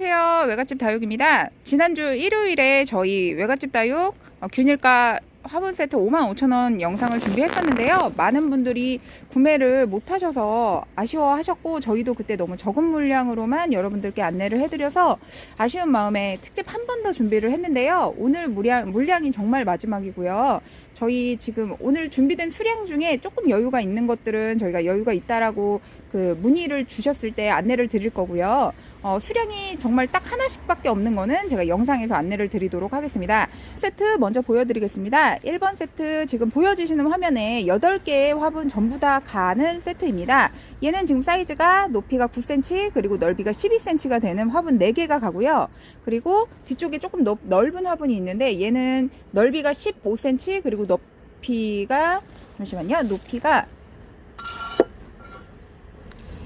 안녕하세요. 외갓집 다육입니다. 지난주 일요일에 저희 외갓집 다육 어, 균일가 화분 세트 55,000원 영상을 준비했었는데요. 많은 분들이 구매를 못 하셔서 아쉬워하셨고 저희도 그때 너무 적은 물량으로만 여러분들께 안내를 해드려서 아쉬운 마음에 특집 한 번 더 준비를 했는데요. 오늘 물량, 물량이 정말 마지막이고요. 저희 지금 오늘 준비된 수량 중에 조금 여유가 있는 것들은 저희가 여유가 있다라고 그 문의를 주셨을 때 안내를 드릴 거고요. 어, 수량이 정말 딱 하나씩밖에 없는 거는 제가 영상에서 안내를 드리도록 하겠습니다. 세트 먼저 보여드리겠습니다. 1번 세트 지금 보여주시는 화면에 8개의 화분 전부 다 가는 세트입니다. 얘는 지금 사이즈가 높이가 9cm 그리고 넓이가 12cm가 되는 화분 4개가 가고요. 그리고 뒤쪽에 조금 넓, 넓은 화분이 있는데 얘는 넓이가 15cm 그리고 높이가 잠시만요. 높이가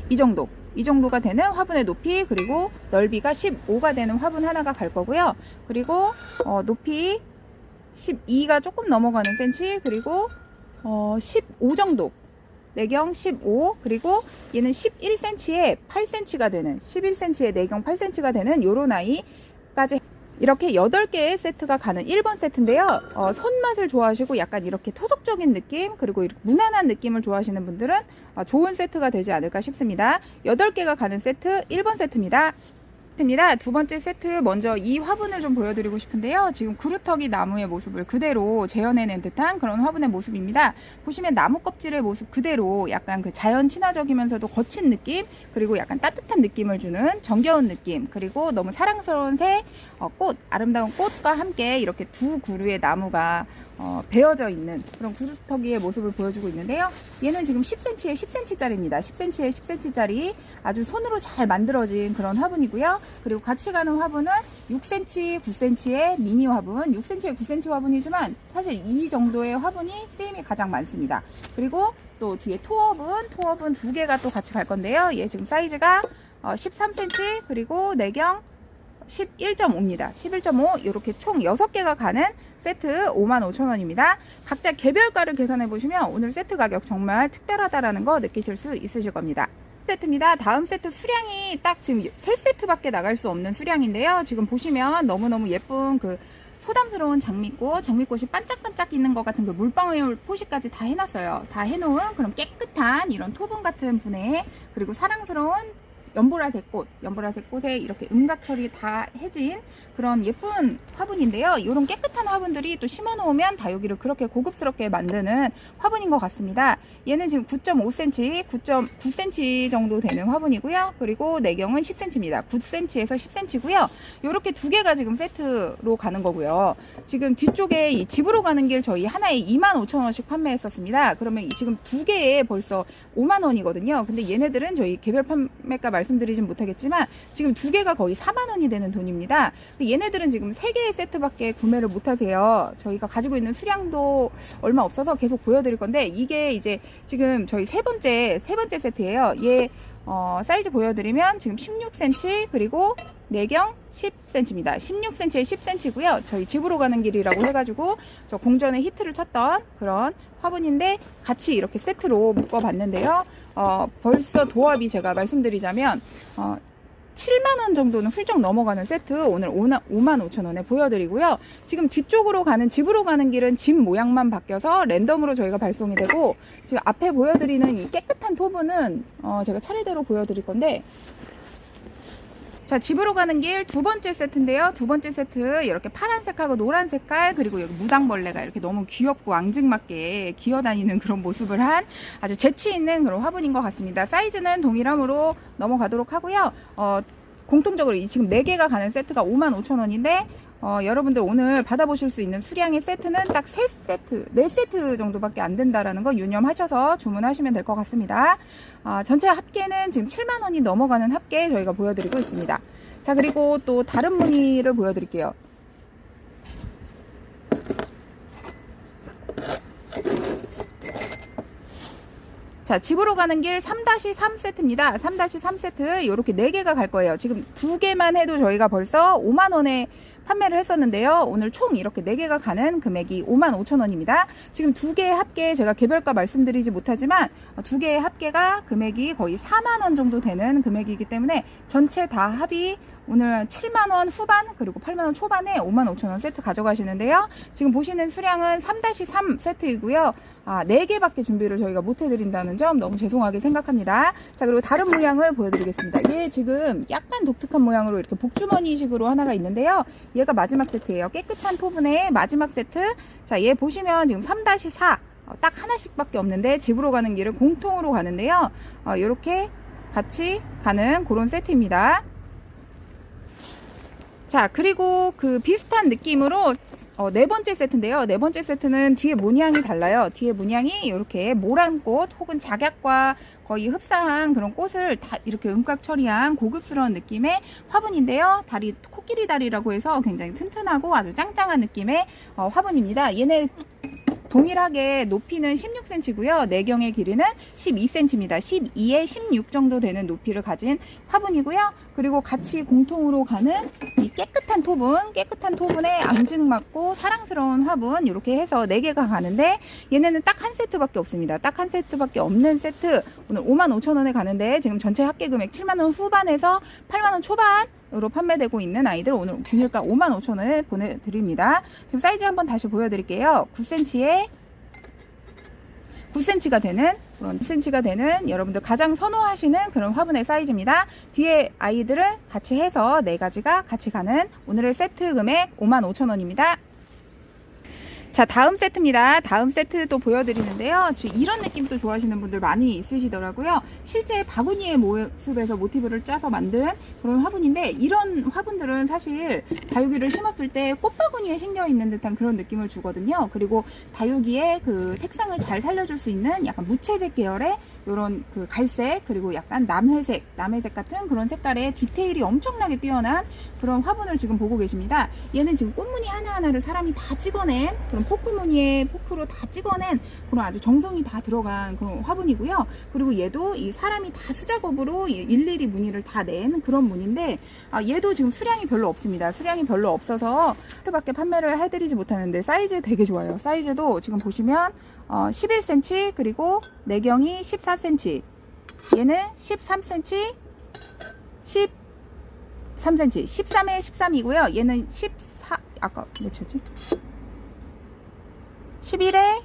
이 정도. 이 정도가 되는 화분의 높이 그리고 넓이가 15가 되는 화분 하나가 갈 거고요. 그리고 어, 높이 12가 조금 넘어가는 센치 그리고 어, 15 정도 내경 15 그리고 얘는 11cm에 8cm가 되는 11cm에 내경 8cm가 되는 요런 아이까지 이렇게 8개의 세트가 가는 1번 세트인데요. 어, 손맛을 좋아하시고 약간 이렇게 토속적인 느낌 그리고 무난한 느낌을 좋아하시는 분들은 어, 좋은 세트가 되지 않을까 싶습니다. 8개가 가는 세트 1번 세트입니다. 세트입니다. 두 번째 세트 먼저 이 화분을 좀 보여드리고 싶은데요. 지금 구루터기 나무의 모습을 그대로 재현해낸 듯한 그런 화분의 모습입니다. 보시면 나무 껍질의 모습 그대로 약간 그 자연 친화적이면서도 거친 느낌 그리고 약간 따뜻한 느낌을 주는 정겨운 느낌 그리고 너무 사랑스러운 새 어, 꽃, 아름다운 꽃과 함께 이렇게 두 그루의 나무가 어, 베어져 있는 그런 구루터기의 모습을 보여주고 있는데요. 얘는 지금 10cm에 10cm짜리입니다. 10cm에 10cm짜리 아주 손으로 잘 만들어진 그런 화분이고요. 그리고 같이 가는 화분은 6cm, 9cm의 미니 화분, 6cm에 9cm 화분이지만 사실 이 정도의 화분이 쓰임이 가장 많습니다. 그리고 또 뒤에 토업은 토업은 두 개가 또 같이 갈 건데요. 얘 지금 사이즈가 어, 13cm 그리고 내경 11.5입니다. 11.5 이렇게 총 6개가 가는 세트 55,000원입니다. 각자 개별가를 계산해 보시면 오늘 세트 가격 정말 특별하다라는 거 느끼실 수 있으실 겁니다. 세트입니다. 다음 세트 수량이 딱 지금 3세트밖에 나갈 수 없는 수량인데요. 지금 보시면 너무너무 예쁜 그 소담스러운 장미꽃, 장미꽃이 반짝반짝 있는 것 같은 그 물방울 포시까지 다 해놨어요. 다 해놓은 그런 깨끗한 이런 토분 같은 분해 그리고 사랑스러운 연보라색 꽃, 연보라색 꽃에 이렇게 음각 처리 다 해진 그런 예쁜 화분인데요. 이런 깨끗한 화분들이 또 심어 놓으면 다육이를 그렇게 고급스럽게 만드는 화분인 것 같습니다. 얘는 지금 9.5cm, 9.9cm 정도 되는 화분이고요. 그리고 내경은 10cm입니다. 9cm에서 10cm고요. 이렇게 두 개가 지금 세트로 가는 거고요. 지금 뒤쪽에 이 집으로 가는 길 저희 하나에 25,000원씩 판매했었습니다. 그러면 이 지금 두 개에 벌써 5만 원이거든요. 근데 얘네들은 저희 개별 판매가 말 씀드리진 못하겠지만 지금 두 개가 거의 4만 원이 되는 돈입니다. 얘네들은 지금 세 개의 세트밖에 구매를 못 하세요. 저희가 가지고 있는 수량도 얼마 없어서 계속 보여드릴 건데 이게 이제 지금 저희 세 번째 세 번째 세트예요. 얘 어, 사이즈 보여드리면 지금 16cm 그리고 내경 10cm입니다. 16cm에 10cm고요. 저희 집으로 가는 길이라고 해가지고 저 공전에 히트를 쳤던 그런 화분인데 같이 이렇게 세트로 묶어봤는데요. 어, 벌써 도합이 제가 말씀드리자면 어, 7만원 정도는 훌쩍 넘어가는 세트 오늘 5만 5천원에 보여드리고요. 지금 뒤쪽으로 가는 집으로 가는 길은 집 모양만 바뀌어서 랜덤으로 저희가 발송이 되고 지금 앞에 보여드리는 이 깨끗한 토분은 어, 제가 차례대로 보여드릴 건데 자 집으로 가는 길 두 번째 세트인데요. 두 번째 세트 이렇게 파란색하고 노란 색깔 그리고 여기 무당벌레가 이렇게 너무 귀엽고 앙증맞게 기어다니는 그런 모습을 한 아주 재치 있는 그런 화분인 것 같습니다. 사이즈는 동일함으로 넘어가도록 하고요. 어, 공통적으로 이 지금 4개가 가는 세트가 55,000원인데 어, 여러분들 오늘 받아보실 수 있는 수량의 세트는 딱 3세트, 4세트 정도밖에 안 된다라는 거 유념하셔서 주문하시면 될 것 같습니다. 아, 전체 합계는 지금 7만원이 넘어가는 합계 저희가 보여드리고 있습니다. 자, 그리고 또 다른 무늬를 보여드릴게요. 자, 집으로 가는 길 3-3 세트입니다. 3-3 세트 이렇게 4개가 갈 거예요. 지금 두 개만 해도 저희가 벌써 5만 원에 판매를 했었는데요. 오늘 총 이렇게 4개가 가는 금액이 55,000원입니다. 지금 두 개의 합계 제가 개별가 말씀드리지 못하지만 두 개의 합계가 금액이 거의 4만원 정도 되는 금액이기 때문에 전체 다 합이 오늘 7만원 후반 그리고 8만원 초반에 5만 5천원 세트 가져가시는데요. 지금 보시는 수량은 3-3 세트이고요. 아, 4개밖에 준비를 저희가 못 해드린다는 점 너무 죄송하게 생각합니다. 자, 그리고 다른 모양을 보여드리겠습니다. 얘 지금 약간 독특한 모양으로 이렇게 복주머니식으로 하나가 있는데요. 얘가 마지막 세트예요. 깨끗한 포분의 마지막 세트. 자, 얘 보시면 지금 3-4 어, 딱 하나씩밖에 없는데 집으로 가는 길은 공통으로 가는데요. 어, 이렇게 같이 가는 그런 세트입니다. 자, 그리고 그 비슷한 느낌으로 어, 네 번째 세트인데요. 네 번째 세트는 뒤에 문양이 달라요. 뒤에 문양이 이렇게 모란 꽃 혹은 작약과 거의 흡사한 그런 꽃을 다 이렇게 음각 처리한 고급스러운 느낌의 화분인데요. 다리 코끼리 다리라고 해서 굉장히 튼튼하고 아주 짱짱한 느낌의 어, 화분입니다. 얘네 동일하게 높이는 16cm고요. 내경의 길이는 12cm입니다. 12에 16 정도 되는 높이를 가진 화분이고요. 그리고 같이 공통으로 가는 이 깨끗한 토분, 깨끗한 토분에 앙증맞고 사랑스러운 화분 이렇게 해서 4개가 가는데 얘네는 딱 한 세트밖에 없습니다. 딱 한 세트밖에 없는 세트 오늘 55,000원에 가는데 지금 전체 합계 금액 7만 원 후반에서 8만 원 초반 으로 판매되고 있는 아이들 오늘 균일가 55,000원에 보내드립니다. 지금 사이즈 한번 다시 보여드릴게요. 9cm에 9cm가 되는 그런 9cm가 되는 여러분들 가장 선호하시는 그런 화분의 사이즈입니다. 뒤에 아이들을 같이 해서 네 가지가 같이 가는 오늘의 세트 금액 55,000원입니다. 자 다음 세트입니다. 다음 세트도 보여드리는데요. 지금 이런 느낌도 좋아하시는 분들 많이 있으시더라고요. 실제 바구니의 모습에서 모티브를 짜서 만든 그런 화분인데 이런 화분들은 사실 다육이를 심었을 때 꽃바구니에 심겨 있는 듯한 그런 느낌을 주거든요. 그리고 다육이의 그 색상을 잘 살려줄 수 있는 약간 무채색 계열의 이런 그 갈색 그리고 약간 남회색, 남회색 같은 그런 색깔의 디테일이 엄청나게 뛰어난 그런 화분을 지금 보고 계십니다. 얘는 지금 꽃무늬 하나하나를 사람이 다 찍어낸 그런 포크무늬에 포크로 다 찍어낸 그런 아주 정성이 다 들어간 그런 화분이고요. 그리고 얘도 이 사람이 다 수작업으로 일일이 무늬를 다 낸 그런 무늬인데 아, 얘도 지금 수량이 별로 없습니다. 수량이 별로 없어서 밖에 판매를 해드리지 못하는데 사이즈 되게 좋아요. 사이즈도 지금 보시면 어, 11cm 그리고 내경이 14cm 얘는 13cm 13cm 13에 13이고요 얘는 14 아까 몇이었지 11에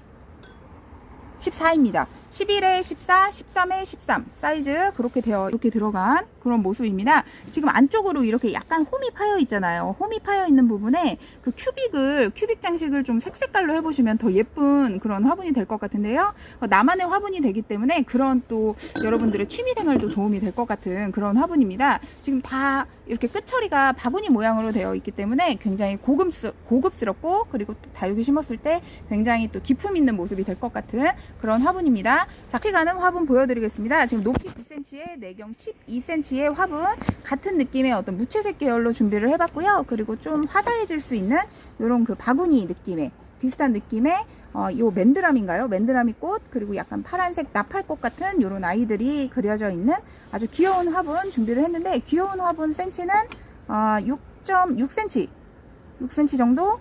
14입니다. 11에 14, 13에 13 사이즈 그렇게 되어 이렇게 들어간 그런 모습입니다. 지금 안쪽으로 이렇게 약간 홈이 파여 있잖아요. 홈이 파여 있는 부분에 그 큐빅을 큐빅 장식을 좀 색색깔로 해보시면 더 예쁜 그런 화분이 될 것 같은데요. 어, 나만의 화분이 되기 때문에 그런 또 여러분들의 취미생활도 도움이 될 것 같은 그런 화분입니다. 지금 다 이렇게 끝처리가 바구니 모양으로 되어 있기 때문에 굉장히 고급스, 고급스럽고 그리고 또 다육이 심었을 때 굉장히 또 기품 있는 모습이 될 것 같은 그런 화분입니다. 작게 가는 화분 보여드리겠습니다. 지금 높이 9cm에 내경 12cm 의 화분 같은 느낌의 어떤 무채색 계열로 준비를 해봤고요. 그리고 좀 화사해질 수 있는 이런 그 바구니 느낌의 비슷한 느낌의 어, 요 맨드라미인가요? 맨드라미 꽃 그리고 약간 파란색 나팔꽃 같은 이런 아이들이 그려져 있는 아주 귀여운 화분 준비를 했는데 귀여운 화분 센치는 어, 6.6cm 6cm 정도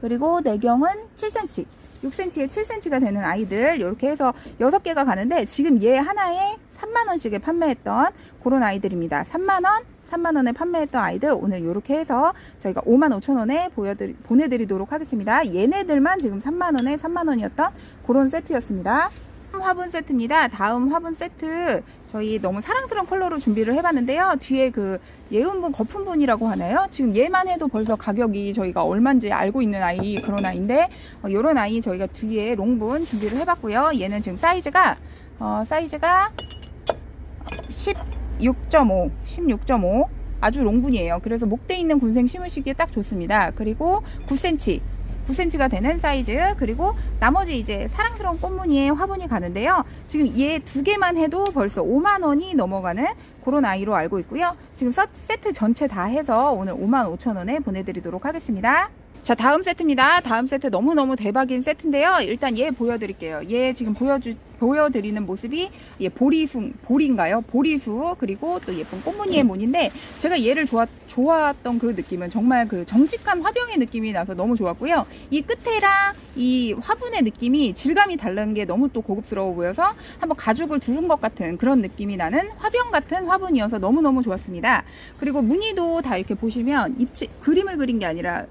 그리고 내경은 7cm 6cm에 7cm가 되는 아이들 이렇게 해서 6개가 가는데 지금 얘 하나에 3만원씩에 판매했던 그런 아이들입니다. 3만원 3만원에 판매했던 아이들 오늘 이렇게 해서 저희가 5만 5천원에 보여드리, 보내드리도록 하겠습니다. 얘네들만 지금 3만원에 3만원이었던 그런 세트였습니다. 화분 세트입니다. 다음 화분 세트 저희 너무 사랑스러운 컬러로 준비를 해봤는데요. 뒤에 그 예운분 거품분이라고 하나요? 지금 얘만 해도 벌써 가격이 저희가 얼마인지 알고 있는 아이 그런 아이인데 어, 요런 아이 저희가 뒤에 롱분 준비를 해봤고요. 얘는 지금 사이즈가 어, 사이즈가 16.5 16.5 아주 롱분이에요. 그래서 목대 있는 군생 심으시기에 딱 좋습니다. 그리고 9cm 9cm가 되는 사이즈. 그리고 나머지 이제 사랑스러운 꽃무늬의 화분이 가는데요. 지금 얘 두 개만 해도 벌써 5만원이 넘어가는 그런 아이로 알고 있고요. 지금 서- 세트 전체 다 해서 오늘 5만 5천원에 보내드리도록 하겠습니다 자 다음 세트입니다. 다음 세트 너무너무 대박인 세트인데요. 일단 얘 보여드릴게요. 얘 지금 보여주, 보여드리는 모습이 얘 보리수, 보리인가요? 보리수 그리고 또 예쁜 꽃무늬의 몬인데 제가 얘를 좋아, 좋아했던 그 느낌은 정말 그 정직한 화병의 느낌이 나서 너무 좋았고요. 이 끝에랑 이 화분의 느낌이 질감이 다른 게 너무 또 고급스러워 보여서 한번 가죽을 두른 것 같은 그런 느낌이 나는 화병 같은 화분이어서 너무너무 좋았습니다. 그리고 무늬도 다 이렇게 보시면 입체, 그림을 그린 게 아니라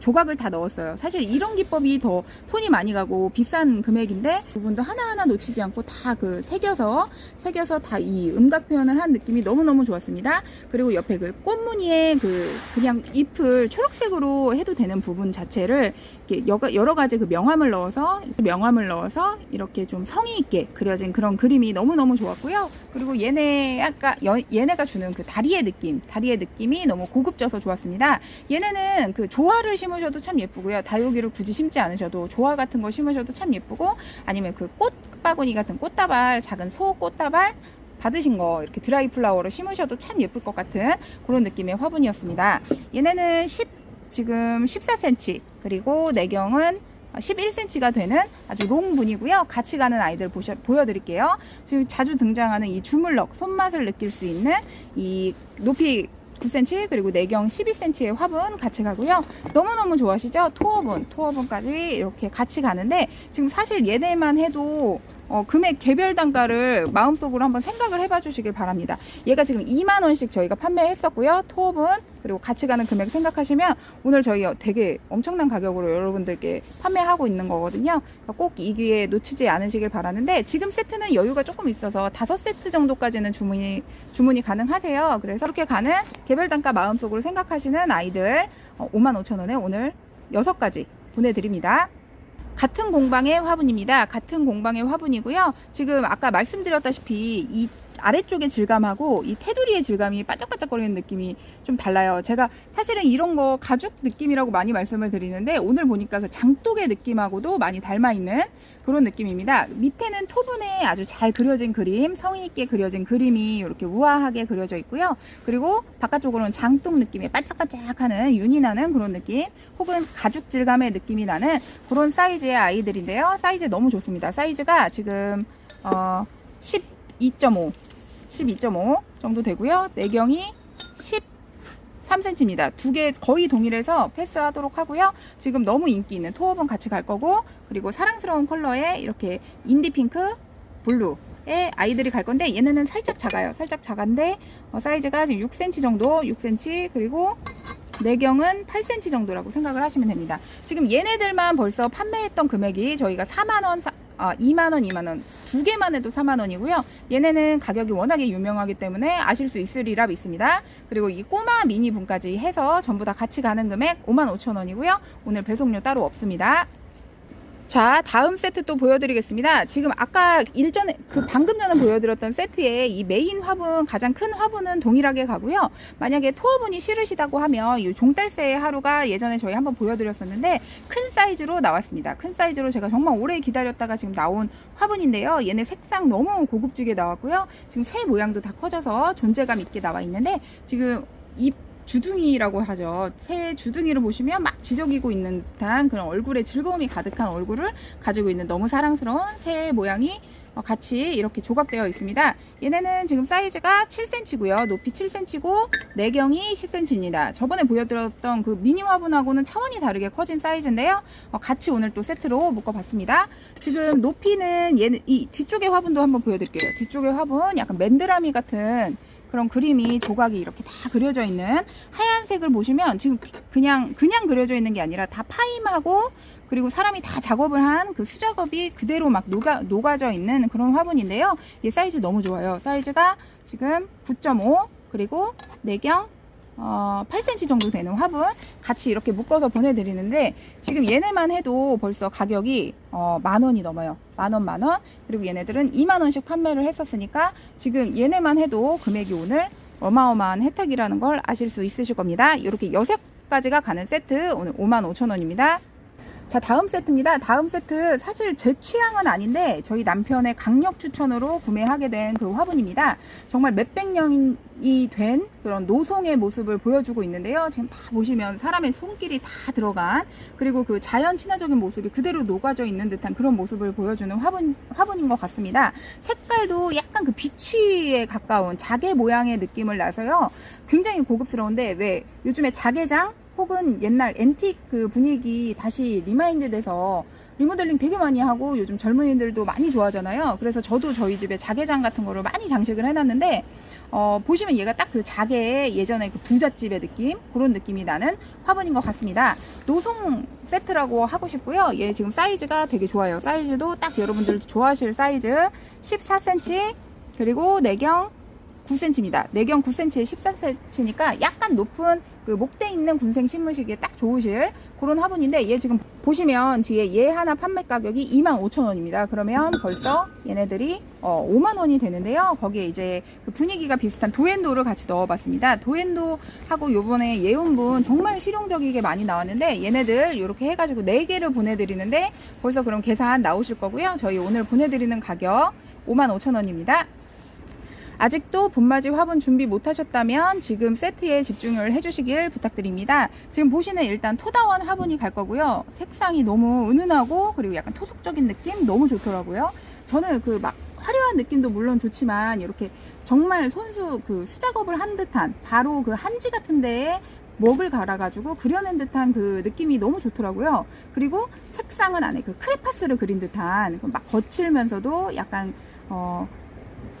조각을 다 넣었어요. 사실 이런 기법이 더 손이 많이 가고 비싼 금액인데 부분도 하나하나 놓치지 않고 다 그 새겨서 새겨서 다 이 음각 표현을 한 느낌이 너무너무 좋았습니다. 그리고 옆에 그 꽃무늬의 그 그냥 잎을 초록색으로 해도 되는 부분 자체를 이렇게 여러 가지 그 명암을 넣어서 명암을 넣어서 이렇게 좀 성의 있게 그려진 그런 그림이 너무너무 좋았고요. 그리고 얘네 아까 여- 얘네가 주는 그 다리의 느낌, 다리의 느낌이 너무 고급져서 좋았습니다. 얘네는 그 조화를 심으셔도 참 예쁘고요. 다육이를 굳이 심지 않으셔도 조화 같은 거 심으셔도 참 예쁘고 아니면 그 꽃바구니 같은 꽃다발, 작은 소 꽃다발 받으신 거 이렇게 드라이 플라워로 심으셔도 참 예쁠 것 같은 그런 느낌의 화분이었습니다. 얘네는 10 지금 14cm 그리고 내경은 11cm가 되는 아주 롱 분이고요. 같이 가는 아이들 보셔, 보여드릴게요. 지금 자주 등장하는 이 주물럭 손맛을 느낄 수 있는 이 높이 9cm 그리고 내경 12cm의 화분 같이 가고요. 너무너무 좋아하시죠? 토어분, 토어분까지 이렇게 같이 가는데 지금 사실 얘네만 해도 어, 금액 개별 단가를 마음속으로 한번 생각을 해봐 주시길 바랍니다. 얘가 지금 2만 원씩 저희가 판매했었고요. 토업은 그리고 같이 가는 금액 생각하시면 오늘 저희 되게 엄청난 가격으로 여러분들께 판매하고 있는 거거든요. 그러니까 꼭이 기회에 놓치지 않으시길 바라는데 지금 세트는 여유가 조금 있어서 다섯 세트 정도까지는 주문이 주문이 가능하세요. 그래서 이렇게 가는 개별 단가 마음속으로 생각하시는 아이들 어, 5만 5천 원에 오늘 여섯 가지 보내드립니다. 같은 공방의 화분입니다. 같은 공방의 화분이고요. 지금 아까 말씀드렸다시피 이 아래쪽의 질감하고 이 테두리의 질감이 반짝반짝거리는 느낌이 좀 달라요. 제가 사실은 이런 거 가죽 느낌이라고 많이 말씀을 드리는데 오늘 보니까 그 장독의 느낌하고도 많이 닮아 있는 그런 느낌입니다. 밑에는 토분에 아주 잘 그려진 그림, 성의 있게 그려진 그림이 이렇게 우아하게 그려져 있고요. 그리고 바깥쪽으로는 장독 느낌의 반짝반짝하는 윤이 나는 그런 느낌, 혹은 가죽 질감의 느낌이 나는 그런 사이즈의 아이들인데요. 사이즈 너무 좋습니다. 사이즈가 지금 어, 12.5, 12.5 정도 되고요. 내경이 13cm입니다. 두 개 거의 동일해서 패스하도록 하고요. 지금 너무 인기 있는 토업은 같이 갈 거고 그리고 사랑스러운 컬러의 이렇게 인디 핑크, 블루의 아이들이 갈 건데 얘네는 살짝 작아요. 살짝 작은데 어, 사이즈가 지금 6cm 정도, 6cm 그리고 내경은 8cm 정도라고 생각을 하시면 됩니다. 지금 얘네들만 벌써 판매했던 금액이 저희가 4만원, 아, 2만원, 2만원. 두 개만 해도 4만원이고요. 얘네는 가격이 워낙에 유명하기 때문에 아실 수 있으리라 믿습니다. 그리고 이 꼬마 미니 분까지 해서 전부 다 같이 가는 금액 5만 5천원이고요. 오늘 배송료 따로 없습니다. 자, 다음 세트 또 보여드리겠습니다. 지금 아까 일전에, 그 방금 전에 보여드렸던 세트에 이 메인 화분, 가장 큰 화분은 동일하게 가고요. 만약에 토어분이 싫으시다고 하면 이 종달새 하루가 예전에 저희 한번 보여드렸었는데 큰 사이즈로 나왔습니다. 큰 사이즈로 제가 정말 오래 기다렸다가 지금 나온 화분인데요. 얘네 색상 너무 고급지게 나왔고요. 지금 새 모양도 다 커져서 존재감 있게 나와 있는데 지금 이 주둥이라고 하죠. 새 주둥이를 보시면 막 지저귀고 있는 듯한 그런 얼굴에 즐거움이 가득한 얼굴을 가지고 있는 너무 사랑스러운 새 모양이 어, 같이 이렇게 조각되어 있습니다. 얘네는 지금 사이즈가 7cm고요. 높이 7cm고 내경이 10cm입니다. 저번에 보여드렸던 그 미니 화분하고는 차원이 다르게 커진 사이즈인데요. 어, 같이 오늘 또 세트로 묶어봤습니다. 지금 높이는 얘는 이 뒤쪽의 화분도 한번 보여드릴게요. 뒤쪽의 화분 약간 맨드라미 같은 그런 그림이 조각이 이렇게 다 그려져 있는 하얀색을 보시면 지금 그- 그냥 그냥 그려져 있는 게 아니라 다 파임하고 그리고 사람이 다 작업을 한 그 수작업이 그대로 막 녹아 녹아져 있는 그런 화분인데요. 얘 사이즈 너무 좋아요. 사이즈가 지금 9.5 그리고 내경 어, 8cm 정도 되는 화분 같이 이렇게 묶어서 보내드리는데 지금 얘네만 해도 벌써 가격이 어, 만 원이 넘어요. 만 원, 만 원. 그리고 얘네들은 2만 원씩 판매를 했었으니까 지금 얘네만 해도 금액이 오늘 어마어마한 혜택이라는 걸 아실 수 있으실 겁니다. 이렇게 여섯 가지가 가는 세트 오늘 5만 5천 원입니다. 자, 다음 세트입니다. 다음 세트 사실 제 취향은 아닌데 저희 남편의 강력 추천으로 구매하게 된 그 화분입니다. 정말 몇백 년이 된 그런 노송의 모습을 보여주고 있는데요. 지금 다 보시면 사람의 손길이 다 들어간 그리고 그 자연 친화적인 모습이 그대로 녹아져 있는 듯한 그런 모습을 보여주는 화분 화분인 것 같습니다. 색깔도 약간 그 비취에 가까운 자개 모양의 느낌을 나서요. 굉장히 고급스러운데 왜 요즘에 자개장 혹은 옛날 앤틱 그 분위기 다시 리마인드 돼서 리모델링 되게 많이 하고 요즘 젊은이들도 많이 좋아하잖아요. 그래서 저도 저희 집에 자개장 같은 거를 많이 장식을 해놨는데 어, 보시면 얘가 딱 그 자개 예전에 그 부잣집의 느낌 그런 느낌이 나는 화분인 것 같습니다. 노송 세트라고 하고 싶고요. 얘 지금 사이즈가 되게 좋아요. 사이즈도 딱 여러분들 좋아하실 사이즈 14cm 그리고 내경 9cm입니다. 내경 9cm에 14cm니까 약간 높은 그 목대 있는 군생 신무시기에 딱 좋으실 그런 화분인데 얘 지금 보시면 뒤에 얘 하나 판매 가격이 25,000원입니다. 그러면 벌써 얘네들이 어, 5만 원이 되는데요. 거기에 이제 그 분위기가 비슷한 도엔도를 같이 넣어봤습니다. 도엔도하고 요번에 예운분 정말 실용적이게 많이 나왔는데 얘네들 이렇게 해가지고 4개를 보내드리는데 벌써 그럼 계산 나오실 거고요. 저희 오늘 보내드리는 가격 55,000원입니다. 아직도 봄맞이 화분 준비 못하셨다면 지금 세트에 집중을 해주시길 부탁드립니다. 지금 보시는 일단 토다원 화분이 갈 거고요. 색상이 너무 은은하고 그리고 약간 토속적인 느낌 너무 좋더라고요. 저는 그 막 화려한 느낌도 물론 좋지만 이렇게 정말 손수 그 수작업을 한 듯한 바로 그 한지 같은 데에 먹을 갈아가지고 그려낸 듯한 그 느낌이 너무 좋더라고요. 그리고 색상은 안에 그 크레파스를 그린 듯한 그막 거칠면서도 약간 어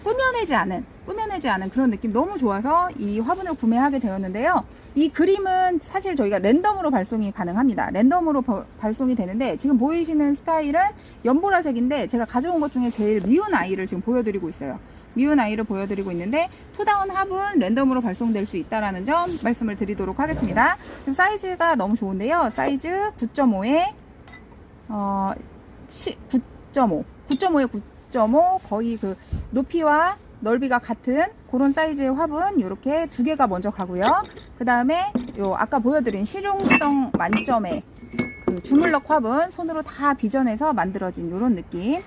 꾸며내지 않은 꾸며내지 않은 그런 느낌 너무 좋아서 이 화분을 구매하게 되었는데요. 이 그림은 사실 저희가 랜덤으로 발송이 가능합니다. 랜덤으로 버- 발송이 되는데 지금 보이시는 스타일은 연보라색인데 제가 가져온 것 중에 제일 미운 아이를 지금 보여드리고 있어요. 미운 아이를 보여드리고 있는데 토다운 합은 랜덤으로 발송될 수 있다라는 점 말씀을 드리도록 하겠습니다. 지금 사이즈가 너무 좋은데요. 사이즈 9.5에 어, 9.5, 9.5에 9.5 거의 그 높이와 넓이가 같은 그런 사이즈의 화분 이렇게 두 개가 먼저 가고요. 그 다음에 요 아까 보여드린 실용성 만점의 그 주물럭 화분 손으로 다 빚어내서 만들어진 이런 느낌의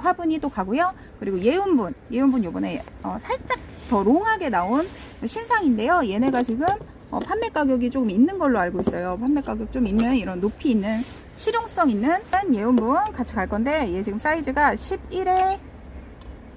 화분이 또 가고요. 그리고 예운분, 예운분 요번에 어, 살짝 더 롱하게 나온 신상인데요. 얘네가 지금 어, 판매 가격이 조금 있는 걸로 알고 있어요. 판매 가격 좀 있는 이런 높이 있는 실용성 있는 예운분 같이 갈 건데 얘 지금 사이즈가 11에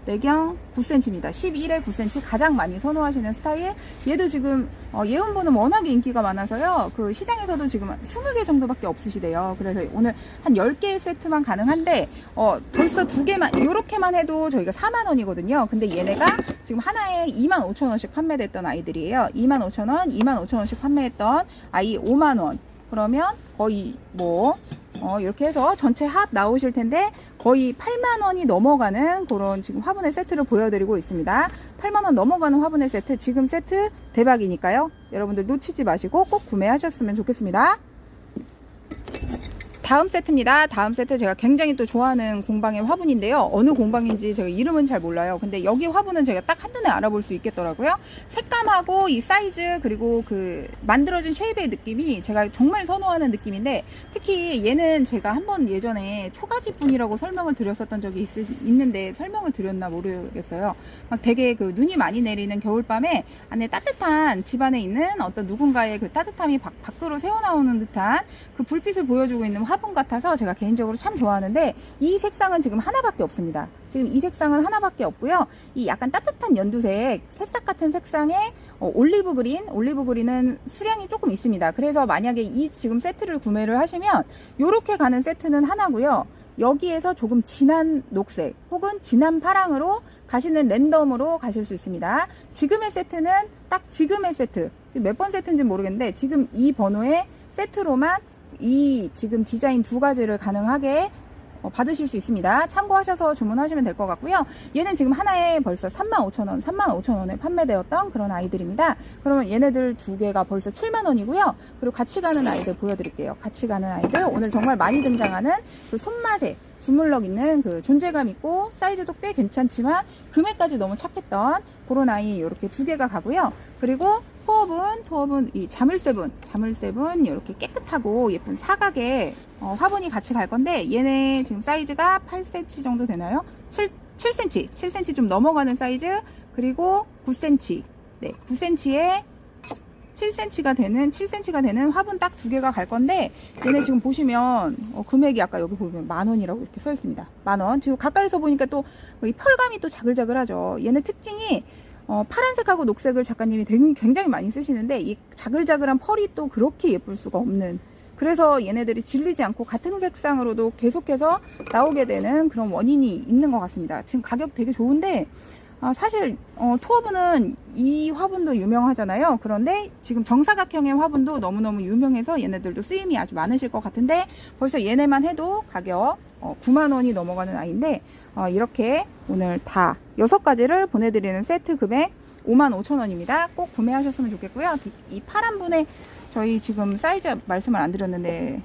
내경 9cm입니다. 11에 9cm 가장 많이 선호하시는 스타일. 얘도 지금 어, 예운보는 워낙에 인기가 많아서요. 그 시장에서도 지금 20개 정도밖에 없으시대요. 그래서 오늘 한 10개의 세트만 가능한데 어, 벌써 두 개만 이렇게만 해도 저희가 4만 원이거든요. 근데 얘네가 지금 하나에 2만 5천 원씩 판매됐던 아이들이에요. 2만 5천 원, 2만 5천 원씩 판매했던 아이 5만 원. 그러면 거의 뭐 어, 이렇게 해서 전체 합 나오실 텐데 거의 8만 원이 넘어가는 그런 지금 화분의 세트를 보여드리고 있습니다. 8만 원 넘어가는 화분의 세트 지금 세트 대박이니까요. 여러분들 놓치지 마시고 꼭 구매하셨으면 좋겠습니다. 다음 세트입니다. 다음 세트 제가 굉장히 또 좋아하는 공방의 화분인데요. 어느 공방인지 제가 이름은 잘 몰라요. 근데 여기 화분은 제가 딱 한눈에 알아볼 수 있겠더라고요. 색감하고 이 사이즈 그리고 그 만들어진 쉐입의 느낌이 제가 정말 선호하는 느낌인데 특히 얘는 제가 한번 예전에 초가지 분이라고 설명을 드렸었던 적이 있, 있는데 설명을 드렸나 모르겠어요. 막 되게 그 눈이 많이 내리는 겨울밤에 안에 따뜻한 집안에 있는 어떤 누군가의 그 따뜻함이 밖, 밖으로 새어나오는 듯한 그 불빛을 보여주고 있는 화분 같아서 제가 개인적으로 참 좋아하는데 이 색상은 지금 하나밖에 없습니다. 지금 이 색상은 하나밖에 없고요. 이 약간 따뜻한 연두색, 새싹 같은 색상의 어, 올리브 그린, 올리브 그린은 수량이 조금 있습니다. 그래서 만약에 이 지금 세트를 구매를 하시면 이렇게 가는 세트는 하나고요. 여기에서 조금 진한 녹색 혹은 진한 파랑으로 가시는 랜덤으로 가실 수 있습니다. 지금의 세트는 딱 지금의 세트. 지금 몇 번 세트인지 모르겠는데 지금 이 번호의 세트로만 이 지금 디자인 두 가지를 가능하게 어, 받으실 수 있습니다. 참고하셔서 주문하시면 될 것 같고요. 얘는 지금 하나에 벌써 35,000원, 35,000원에 판매되었던 그런 아이들입니다. 그러면 얘네들 두 개가 벌써 7만원이고요. 그리고 같이 가는 아이들 보여드릴게요. 같이 가는 아이들 오늘 정말 많이 등장하는 그 손맛에 주물럭 있는 그 존재감 있고 사이즈도 꽤 괜찮지만 금액까지 너무 착했던 그런 아이 이렇게 두 개가 가고요. 그리고 투업은 투업은 이 자물쇠분 자물쇠분 이렇게 깨끗하고 예쁜 사각의 어, 화분이 같이 갈 건데 얘네 지금 사이즈가 8cm 정도 되나요? 7 7cm 7cm 좀 넘어가는 사이즈 그리고 9cm 네 9cm에 7cm가 되는 7cm가 되는 화분 딱 두 개가 갈 건데 얘네 지금 보시면 어, 금액이 아까 여기 보면 만 원이라고 이렇게 써 있습니다. 만 원. 지금 가까이서 보니까 또 이 펄감이 또 자글자글하죠. 얘네 특징이 어, 파란색하고 녹색을 작가님이 된- 굉장히 많이 쓰시는데 이 자글자글한 펄이 또 그렇게 예쁠 수가 없는 그래서 얘네들이 질리지 않고 같은 색상으로도 계속해서 나오게 되는 그런 원인이 있는 것 같습니다. 지금 가격 되게 좋은데 아, 사실 어, 투어분은 이 화분도 유명하잖아요. 그런데 지금 정사각형의 화분도 너무너무 유명해서 얘네들도 쓰임이 아주 많으실 것 같은데 벌써 얘네만 해도 가격 어, 9만 원이 넘어가는 아이인데 어, 이렇게 오늘 다 여섯 가지를 보내드리는 세트 금액 5만 5천 원입니다. 꼭 구매하셨으면 좋겠고요. 이- 이 파란 분의 저희 지금 사이즈 말씀을 안 드렸는데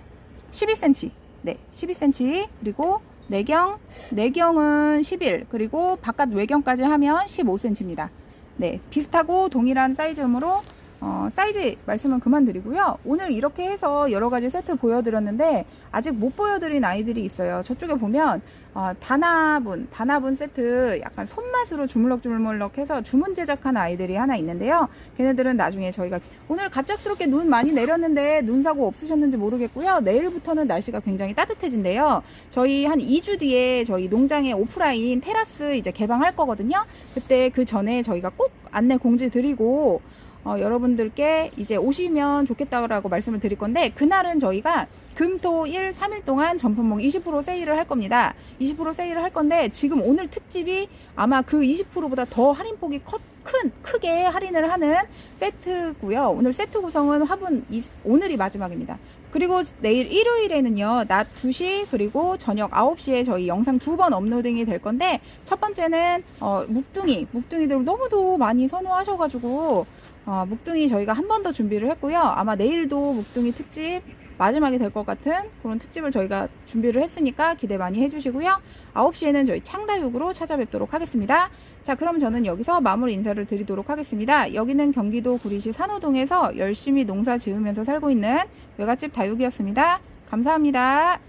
12cm 네 12cm 그리고 내경 내경은 11 그리고 바깥 외경까지 하면 15cm입니다. 네 비슷하고 동일한 사이즈이므로 어, 사이즈 말씀은 그만 드리고요. 오늘 이렇게 해서 여러 가지 세트 보여드렸는데 아직 못 보여드린 아이들이 있어요. 저쪽에 보면 어, 다나분 다나분 세트 약간 손맛으로 주물럭주물럭 해서 주문 제작한 아이들이 하나 있는데요. 걔네들은 나중에 저희가 오늘 갑작스럽게 눈 많이 내렸는데 눈 사고 없으셨는지 모르겠고요. 내일부터는 날씨가 굉장히 따뜻해진대요. 저희 한 2주 뒤에 저희 농장에 오프라인 테라스 이제 개방할 거거든요. 그때 그 전에 저희가 꼭 안내 공지 드리고 어, 여러분들께 이제 오시면 좋겠다라고 말씀을 드릴 건데 그날은 저희가 금토일 3일 동안 전품목 20% 세일을 할 겁니다. 20% 세일을 할 건데 지금 오늘 특집이 아마 그 20%보다 더 할인폭이 커, 큰 크게 할인을 하는 세트고요. 오늘 세트 구성은 화분 이- 오늘이 마지막입니다. 그리고 내일 일요일에는요, 낮 2시, 그리고 저녁 9시에 저희 영상 두 번 업로딩이 될 건데, 첫 번째는, 어, 묵둥이, 묵둥이들 너무도 많이 선호하셔가지고, 어, 묵둥이 저희가 한 번 더 준비를 했고요. 아마 내일도 묵둥이 특집 마지막이 될 것 같은 그런 특집을 저희가 준비를 했으니까 기대 많이 해주시고요. 9시에는 저희 창다육으로 찾아뵙도록 하겠습니다. 자, 그럼 저는 여기서 마무리 인사를 드리도록 하겠습니다. 여기는 경기도 구리시 산호동에서 열심히 농사 지으면서 살고 있는 외갓집 다육이었습니다. 감사합니다.